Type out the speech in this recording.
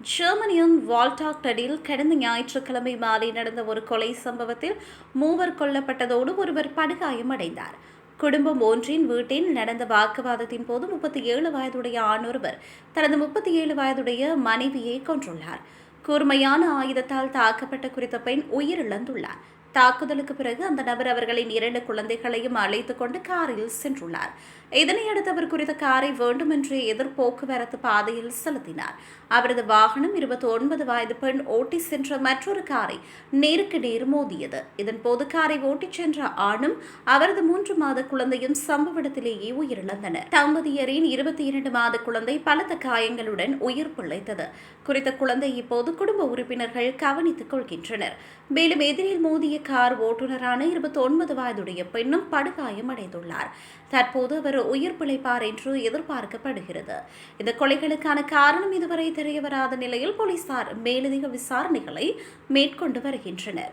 ஜெர்மனியின் வால்டாக்டடில் கடந்த ஞாயிற்றுக்கிழமை மாலை நடந்த ஒரு கொலை சம்பவத்தில் மூவர் கொல்லப்பட்டதோடு ஒருவர் படுகாயமடைந்தார் குடும்பம் ஒன்றின் வீட்டில் நடந்த வாக்குவாதத்தின் போது முப்பத்தி ஏழு வயதுடைய ஆணொருவர் தனது முப்பத்தி ஏழு வயதுடைய மனைவியை கொன்றுள்ளார். கூர்மையான ஆயுதத்தால் தாக்கப்பட்ட குறித்த பெண் உயிரிழந்துள்ளார். தாக்குதலுக்கு பிறகு அந்த நபர் அவர்களின் இரண்டு குழந்தைகளையும் அழைத்துக் கொண்டு காரில் சென்றுள்ளார். இதனையடுத்து அவர் குறித்த காரை வேண்டுமென்றே எதிர் போக்குவரத்து பாதையில் செலுத்தினார். அவரது வாகனம் இருபத்தி ஒன்பது வயது பெண் ஓட்டி சென்ற மற்றொரு காரை நேருக்கு நேர் மோதியது. இதன் போது காரை ஓட்டிச் சென்ற ஆணும் அவரது மூன்று மாத குழந்தையும் சம்பவ இடத்திலேயே உயிரிழந்தனர். தம்பதியரின் இருபத்தி இரண்டு மாத குழந்தை பலத்த காயங்களுடன் உயிர் பிழைத்தது. குறித்த குழந்தை இப்போது குடும்ப உறுப்பினர்கள் கவனித்துக் கொள்கின்றனர். மேலும் எதிரில் மோதிய கார் ஓட்டுநரான இருபத்தி ஒன்பது வயதுடைய பெண்ணும் படுகாயம் அடைந்துள்ளார். தற்போது அவர் உயிர் பிழைப்பார் என்று எதிர்பார்க்கப்படுகிறது. இந்த கொலைகளுக்கான காரணம் இதுவரை தெரியவராத நிலையில் போலீசார் மேலதிக விசாரணைகளை மேற்கொண்டு வருகின்றனர்.